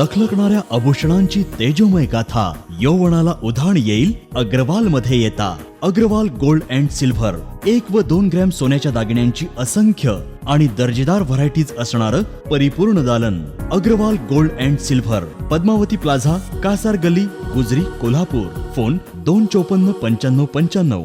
लखलखणाऱ्या आभूषणांची तेजोमय गाथा यौवनाला उधाण येईल अग्रवाल मध्ये येता. अग्रवाल गोल्ड अँड सिल्व्हर एक व दोन ग्रॅम सोन्याच्या दागिन्यांची असंख्य आणि दर्जेदार व्हरायटीज असणार परिपूर्ण दालन. Agarwal gold and silver Padmavati plaza Kasar Galli Gujari Kolhapur. Phone दोन चोपन्न पंच्याण्णव पंच्याण्णव.